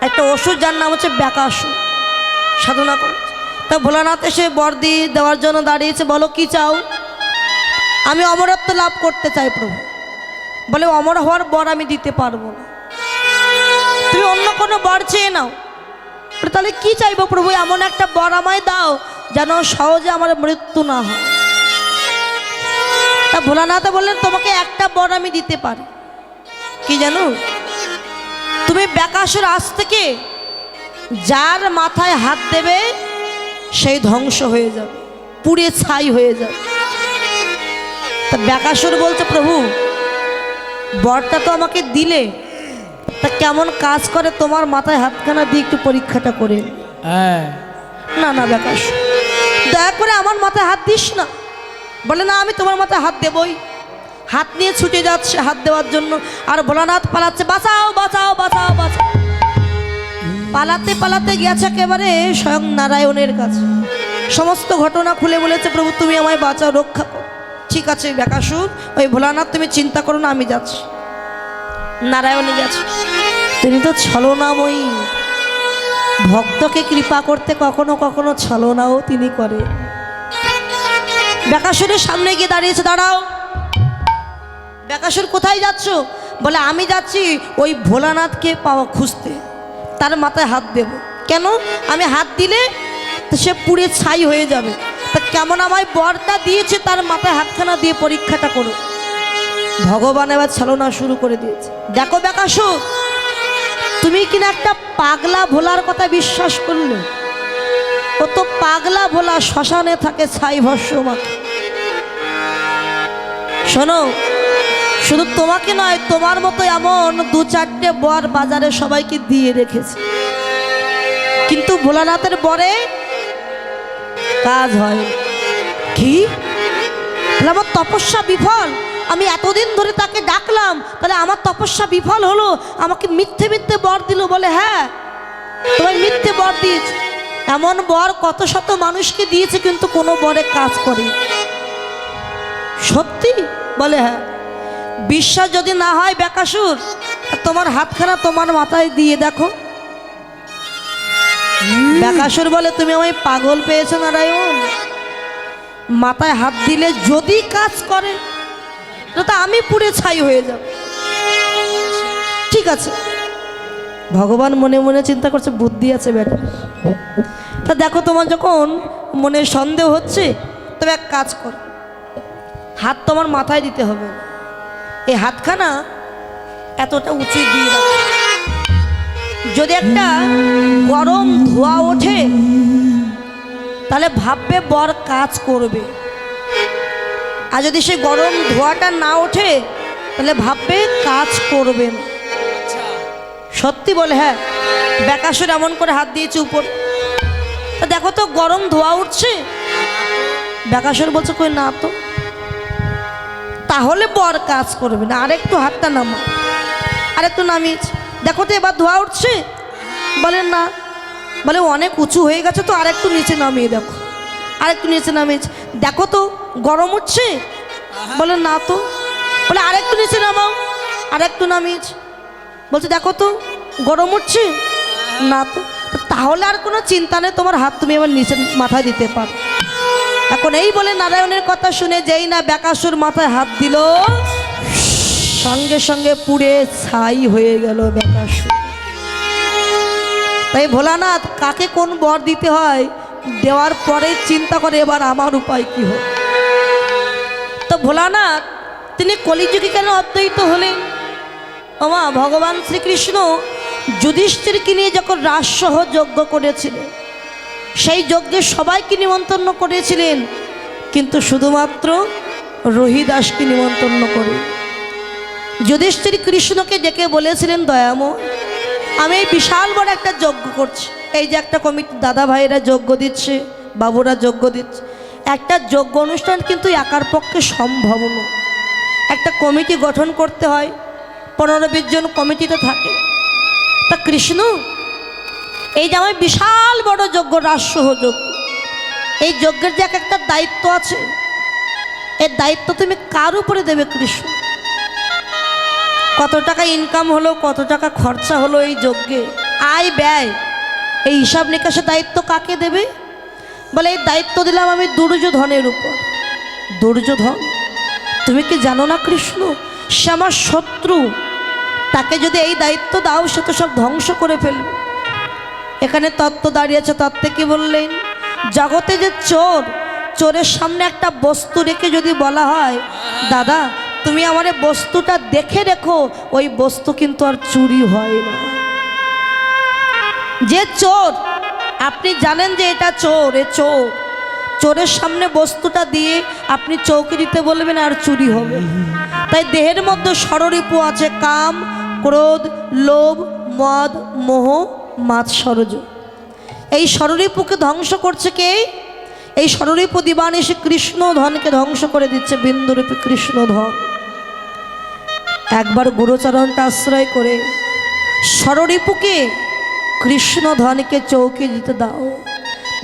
একটা ওষুধ যার নাম হচ্ছে ব্যাকাসু সাধনা করে তা ভোলানাথ এসে বর্দি দেওয়ার জন্য দাঁড়িয়েছে, বলো, কি চাও? আমি অমরত্ব লাভ করতে চাই প্রভু। বলে, অমর হওয়ার বর আমি দিতে পারব না। তুমি অন্য কোনো বর চেয়ে নাও। তাহলে কি চাইব প্রভু? এমন একটা বর আমায় দাও যেন সহজে আমার মৃত্যু না হয়। তা ভোলানাথ বললেন, তোমাকে একটা বর আমি দিতে পারি। কি জানো? তুমি ব্যাকাশুর আজ থেকে যার মাথায় হাত দেবে সেই ধ্বংস হয়ে যাবে পুড়ে ছাই হয়ে যাবে। তা ব্যাকাশুর বলছে প্রভু বরটা তো আমাকে দিলে। তা কেমন কাজ করে তোমার মাথায় হাতখানা দিয়ে একটু পরীক্ষাটা করে হ্যাঁ। না না ব্যাকাশ দয়া করে আমার মাথায় হাত দিস না। বলে না আমি তোমার মাথায় হাত দেবই। হাত নিয়ে ছুটে যাচ্ছে, হাত দেওয়ার জন্য। আর ভোলানাথ পালাচ্ছে, বাঁচাও বাঁচাও বাঁচাও বাঁচাও। পালাতে পালাতে গেছে একেবারে স্বয়ং নারায়ণের কাছে। সমস্ত ঘটনা খুলে বলেছে, প্রভু, তুমি আমায় বাঁচাও, রক্ষা ঠিক আছে, ব্যাকাসুর, ওই ভোলানাথ, তুমি চিন্তা করো না, আমি যাচ্ছি। নারায়ণে গেছে। তিনি তো ছলনাময়ী। ভক্তকে কৃপা করতে কখনো কখনো ছলনাও তিনি করে ব্যাকাসুরের সামনে গিয়ে দাঁড়িয়েছে, দাঁড়াও। ব্যাকাসুর কোথায় যাচ্ছ? বলে, আমি যাচ্ছি ওই ভোলানাথকে পাওয়া খুঁজতে। তার মাথায় হাত দেব। কেন? আমি হাত দিলে সে পুড়ে ছাই হয়ে যাবে। তা কেমন আমায় বরটা দিয়েছে, তার মাথায় হাতখানা দিয়ে পরীক্ষাটা করো। ভগবান এবার ছলনা শুরু করে দিয়েছে। দেখো ব্যাকাসুর তুমি কিনা একটা পাগলা ভোলার কথা বিশ্বাস করলে? ও তো পাগলা ভোলা, শ্মশানে থাকে ছাই ভস্য মাখে। শোনো শুধু তোমাকে নয়, তোমার মতো এমন দু চারটে বর বাজারে সবাইকে দিয়ে রেখেছে। কিন্তু ভোলানাথের বরে কাজ হয় কি? আমার তপস্যা বিফল? আমি এতদিন ধরে তাকে ডাকলাম, তাহলে আমার তপস্যা বিফল হলো? আমাকে মিথ্যে মিথ্যে বর দিল বলে হ্যাঁ তোমায় মিথ্যে বর দিয়েছ। এমন বর কত শত মানুষকে দিয়েছে, কিন্তু কোনো বরে কাজ করে সত্যি? বলে হ্যাঁ। বিশ্বাস যদি না হয় বেকাসুর তোমার হাতখানা তোমার মাথায় দিয়ে দেখো। বেকাসুর বলে তুমি আমায় পাগল পেয়েছ নারায়ণ। মাথায় হাত দিলে যদি কাজ করে তো আমি পুড়ে ছাই হয়ে যাব। ঠিক আছে। ভগবান মনে মনে চিন্তা করছে বুদ্ধি আছে বেটা তা দেখো তোমার যখন মনে সন্দেহ হচ্ছে তবে এক কাজ কর। হাত তোমার মাথায় দিতে হবে। এই হাতখানা এতটা উঁচু দিয়ে যদি একটা গরম ধোয়া ওঠে, তাহলে ভাববে বর কাজ করবে। আর যদি সে গরম ধোয়াটা না ওঠে, তাহলে ভাববে কাজ করবে সত্যি বলে হ্যাঁ ব্যাকাশুর এমন করে হাত দিয়েছে উপর। দেখো তো, গরম ধোয়া উঠছে। ব্যাকাশুর বলছে, কই না তো। তাহলে বর কাজ করবে না। আরেকটু হাতটা নামা আরেকটু নামিয়েছে দেখো তো এবার ধোয়া উঠছে? বলে না। বলে অনেক উঁচু হয়ে গেছে তো আরেকটু নিচে নামিয়ে দেখো। আরেকটু নিচে নামিয়েছে দেখো তো গরম উঠছে? বলে না তো। বলে আরেকটু নিচে নামাও। আরেকটু নামিয়েছে বলছে দেখো তো গরম উঠছে? না তো। তাহলে আর কোনো চিন্তা নেই, তোমার হাত তুমি আমার নিচে মাথায় দিতে পারো। এখন এই বলে নারায়ণের কথা শুনে যেই না ব্যাকাসুর মাথায় হাত দিল, সঙ্গে সঙ্গে পুড়ে ছাই হয়ে গেল ব্যাকাসুর। তাই ভোলানাথ, কাকে কোন বর দিতে হয়, দেওয়ার পরে চিন্তা করে এবার আমার উপায় কি হোক। তো ভোলানাথ, তিনি কলিযুগে কেন অদ্বৈত হলেন? আমা ভগবান শ্রীকৃষ্ণ যুধিষ্ঠিরকে নিয়ে যখন রাজসহ যজ্ঞ করেছিলেন সেই যজ্ঞে সবাইকে নিমন্ত্রণ করেছিলেন। কিন্তু শুধুমাত্র রহিদাসকে নিমন্ত্রণ করে। যুধিষ্ঠির কৃষ্ণকে ডেকে বলেছিলেন, দয়াময়, আমি এই বিশাল বড় একটা যজ্ঞ করছি। এই যে একটা কমিটি, দাদা ভাইয়েরা যজ্ঞ দিচ্ছে, বাবুরা যজ্ঞ দিচ্ছে। একটা যজ্ঞ অনুষ্ঠান কিন্তু একার পক্ষে সম্ভব নয়। একটা কমিটি গঠন করতে হয়, পনেরো বিশ জন কমিটিতে থাকে। তা কৃষ্ণ এই যে আমার বিশাল বড় যজ্ঞ রাজসহ যজ্ঞ এই যজ্ঞের যে এক একটা দায়িত্ব আছে, এর দায়িত্ব তুমি কার উপরে দেবে কৃষ্ণ? কত টাকা ইনকাম হলো, কত টাকা খরচা হলো এই যজ্ঞে? আয় ব্যয়। এই হিসাব নিকাশের দায়িত্ব কাকে দেবে? বলে এই দায়িত্ব দিলাম আমি দুর্যোধনের উপর। দুর্যোধন, তুমি কি জানো না কৃষ্ণ? সে আমার শত্রু। তাকে যদি এই দায়িত্ব দাও, সে তো সব ধ্বংস করে ফেলবে। এখানে তত্ত্ব দাঁড়িয়েছে তত্ত্বে কি বললেন? জগতে যে চোর, চোরের সামনে একটা বস্তু রেখে যদি বলা হয়, দাদা, তুমি আমার বস্তুটা দেখে রেখো, ওই বস্তু কিন্তু আর চুরি হয় না। যে চোর, আপনি জানেন যে এটা চোর, এ চোর। চোরের সামনে বস্তুটা দিয়ে আপনি চৌকি দিতে বলবেন আর চুরি হবে। তাই দেহের মধ্যে ষড়রিপু আছে কাম, ক্রোধ, লোভ, মদ, মোহ মাৎসর্য এই ষড়রিপুকে ধ্বংস করছে কে? এই ষড়রিপু দিবান এসে কৃষ্ণ ধনকে ধ্বংস করে দিচ্ছে বিন্দুরূপী কৃষ্ণ ধন। একবার গুরুচরণটা আশ্রয় করে ষড়রিপুকে কৃষ্ণ ধনকে চৌকে দিতে দাও।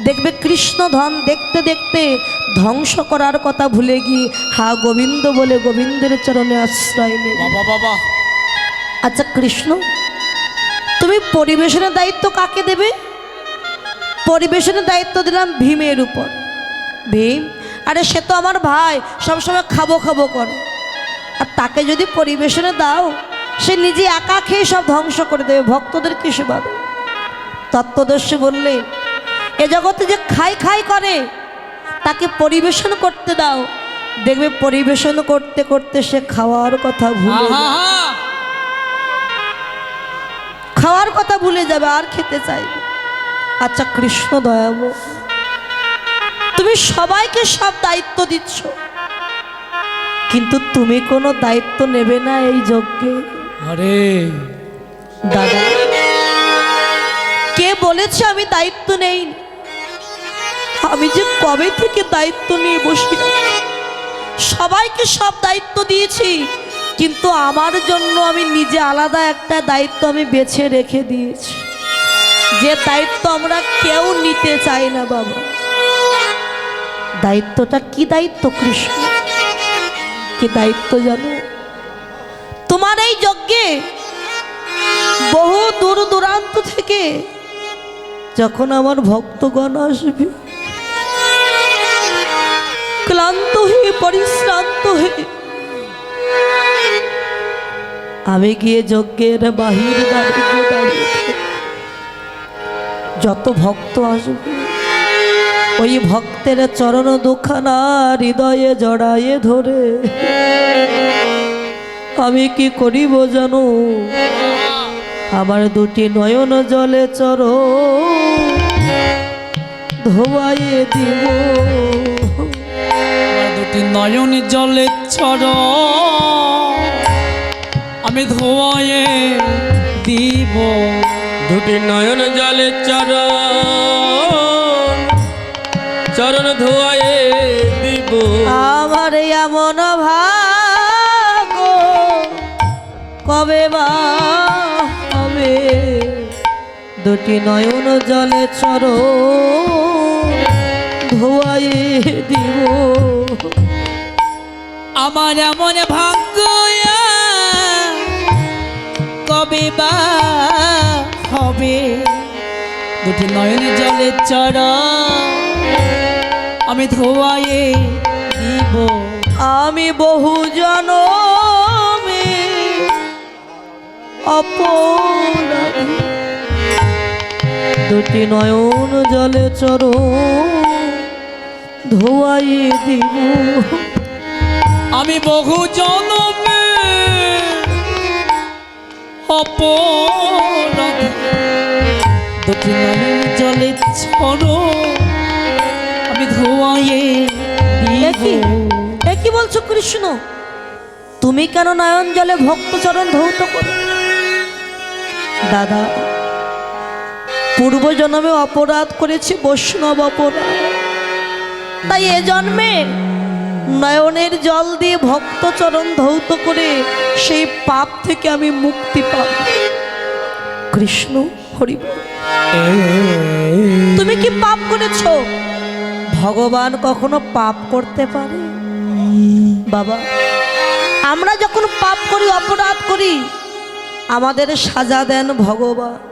দেখবে কৃষ্ণ ধন দেখতে দেখতে ধ্বংস করার কথা ভুলে গিয়ে হা গোবিন্দ বলে গোবিন্দের চরণে আশ্রয় নেবে। বাবা। আচ্ছা কৃষ্ণ তুমি পরিবেশনের দায়িত্ব কাকে দেবে? পরিবেশনের দায়িত্ব দিলাম ভীমের উপর। ভীম আরে সে তো আমার ভাই সবসময় খাব খাব করে। আর তাকে যদি পরিবেশনে দাও সে নিজে একা খেয়ে সব ধ্বংস করে দেবে ভক্তদের কি সেবা দেবে? তত্ত্বদর্শী বললে এ জগতে যে খাই খাই করে তাকে পরিবেশন করতে দাও। দেখবে পরিবেশন করতে করতে সে খাওয়ার কথা ভুলে খাওয়ার কথা ভুলে যাবে আর খেতে চাইবে আচ্ছা কৃষ্ণ দয়াব তুমি সবাইকে সব দায়িত্ব দিচ্ছ কিন্তু তুমি কোনো দায়িত্ব নেবে না এই যজ্ঞে। আরে। দাদা কে বলেছে আমি দায়িত্ব নেই? আমি যে কবে থেকে দায়িত্ব নিয়ে বসি সবাইকে সব দায়িত্ব দিয়েছি। কিন্তু আমার জন্য আমি নিজে আলাদা একটা দায়িত্ব আমি বেছে রেখে দিয়েছি। যে দায়িত্ব আমরা কেউ নিতে চাই না বাবা। দায়িত্বটা কি দায়িত্ব, কৃষ্ণ? কি দায়িত্ব জানো? তোমার এই যজ্ঞে বহু দূর দূরান্ত থেকে যখন আমার ভক্তগণ আসবে, ক্লান্ত হয়ে, পরিশ্রান্ত হয়ে আমি গিয়ে যজ্ঞের বাহির যত ভক্ত আসবে, ওই ভক্তের চরণ দুখানা হৃদয়ে জড়ায়ে ধরে। আমি কি করিব জানো? আমার দুটি নয়ন জলে চর ধোয়াইয়ে দিব। দুটি নয়ন জলে চর আমি ধোয়ে দিব। দুটি নয়ন জলে চরণ চরণ ধোয়ায়ে দিব। আমার এমন ভাগ কবে বা হবে? দুটি নয়ন জলে চর ধোয়াইয়ে দিব। আমার এমন ভাগ্য কবে বা হবে? দুটি নয়ন জলে চর আমি ধোয়ায়ে দিব। আমি বহু অপরাধী। দুটি নয়ন জলে চর ধোয়াইয়ে দিব। আমি বহু জনমে অপরাধ দুটি নয়ন জলে ছড়ো। আমি ধোয়ায়ে একই বলছো কৃষ্ণ? তুমি কেন নয়ন জলে ভক্তচরণ ধৌত করো? দাদা পূর্ব জন্মে অপরাধ করেছি বৈষ্ণব অপরাধ। তাই এ জন্মে নয়নের জল দিয়ে ভক্তচরণ ধৌত করে সেই পাপ থেকে আমি মুক্তি পাব। কৃষ্ণ হরি তুমি কি পাপ করেছ? ভগবান কখনো পাপ করতে পারে? বাবা, আমরা যখন পাপ করি, অপরাধ করি, আমাদের সাজা দেন ভগবান।